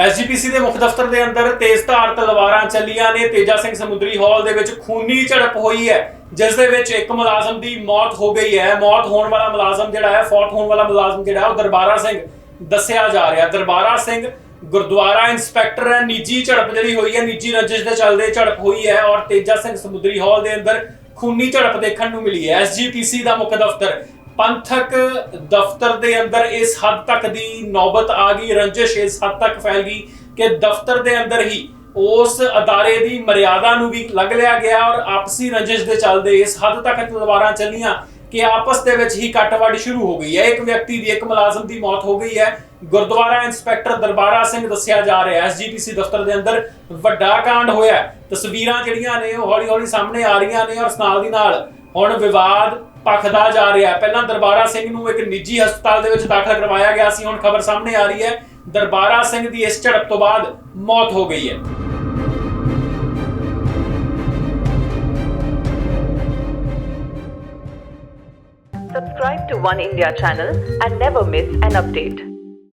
SGPC ਦੇ ਮੁੱਖ ਦਫ਼ਤਰ ਦੇ ਅੰਦਰ ਤੇਜ਼ਧਾਰ ਤਲਵਾਰਾਂ ਚੱਲੀਆਂ ਨੇ। ਤੇਜਾ ਸਿੰਘ ਸਮੁੰਦਰੀ ਹਾਲ ਦੇ ਵਿੱਚ ਖੂਨੀ ਝੜਪ ਹੋਈ ਹੈ, ਜਿਸ ਦੇ ਵਿੱਚ ਇੱਕ ਮੁਲਾਜ਼ਮ ਦੀ ਮੌਤ ਹੋ ਗਈ ਹੈ। ਮੌਤ ਹੋਣ ਵਾਲਾ ਮੁਲਾਜ਼ਮ ਜਿਹੜਾ ਹੈ, ਫੌਤ ਹੋਣ ਵਾਲਾ ਮੁਲਾਜ਼ਮ ਜਿਹੜਾ ਉਹ ਦਰਬਾਰਾ ਸਿੰਘ ਦੱਸਿਆ ਜਾ ਰਿਹਾ ਦਰਬਾਰਾ ਸਿੰਘ ਗੁਰਦੁਆਰਾ ਇੰਸਪੈਕਟਰ ਹੈ। ਨਿੱਜੀ ਝੜਪ ਜਿਹੜੀ ਹੋਈ ਹੈ, ਨਿੱਜੀ ਰੰਜਿਸ਼ ਦੇ ਚੱਲਦੇ ਝੜਪ ਹੋਈ ਹੈ ਔਰ ਤੇਜਾ ਸਿੰਘ ਸਮੁੰਦਰੀ ਹਾਲ ਦੇ ਅੰਦਰ ਖੂਨੀ ਝੜਪ ਦੇਖਣ ਨੂੰ ਮਿਲੀ ਹੈ। ਐਸਜੀਪੀਸੀ ਦਾ ਮੁੱਖ ਦਫ਼ਤਰ ਪੰਥਕ ਦਫ਼ਤਰ ਦੇ ਅੰਦਰ ਇਸ ਹੱਦ ਤੱਕ ਦੀ ਨੌਬਤ ਆ ਗਈ, ਰੰਜਿਸ਼ ਇਸ ਹੱਦ ਤੱਕ ਫੈਲ ਗਈ ਕਿ ਦਫ਼ਤਰ ਦੇ ਅੰਦਰ ਹੀ ਉਸ ਅਦਾਰੇ ਦੀ ਮਰਿਆਦਾ ਨੂੰ ਵੀ ਲੱਗ ਲਿਆ ਗਿਆ ਔਰ ਆਪਸੀ ਰੰਜਿਸ਼ ਦੇ ਚੱਲਦੇ ਇਸ ਹੱਦ ਤੱਕ ਤਲਵਾਰਾਂ ਚੱਲੀਆਂ ਕਿ ਆਪਸ ਦੇ ਵਿੱਚ ਹੀ ਕੱਟਵੱਡ ਸ਼ੁਰੂ ਹੋ ਗਈ ਹੈ। ਇੱਕ ਵਿਅਕਤੀ ਦੀ ਇੱਕ ਮੁਲਾਜ਼ਮ ਦੀ ਮੌਤ ਹੋ ਗਈ ਹੈ। ਗੁਰਦੁਆਰਾ ਇੰਸਪੈਕਟਰ ਦਰਬਾਰਾ ਸਿੰਘ ਦੱਸਿਆ ਜਾ ਰਿਹਾ ਹੈ ਐਸਜੀਪੀਸੀ ਦਫ਼ਤਰ ਦੇ ਅੰਦਰ ਵੱਡਾ ਕਾਂਡ ਹੋਇਆ ਤਸਵੀਰਾਂ ਜਿਹੜੀਆਂ ਨੇ ਉਹ ਹੌਲੀ-ਹੌਲੀ ਸਾਹਮਣੇ ਆ ਰਹੀਆਂ ਨੇ ਔਰ ਨਾਲ ਦੀ ਨਾਲ ਹੁਣ ਵਿਵਾਦ ਭਖਦਾ ਜਾ ਰਿਹਾ ਹੈ। ਪਹਿਲਾਂ ਦਰਬਾਰਾ ਸਿੰਘ ਨੂੰ ਇੱਕ ਨਿੱਜੀ ਹਸਪਤਾਲ ਦੇ ਵਿੱਚ ਦਾਖਲ ਕਰਵਾਇਆ ਗਿਆ ਸੀ। ਹੁਣ ਖਬਰ ਸਾਹਮਣੇ ਆ ਰਹੀ ਹੈ, ਦਰਬਾਰਾ ਸਿੰਘ ਦੀ ਇਸ ਝੜਪ ਤੋਂ ਬਾਅਦ ਮੌਤ ਹੋ ਗਈ ਹੈ। Subscribe to One India channel and never miss an update.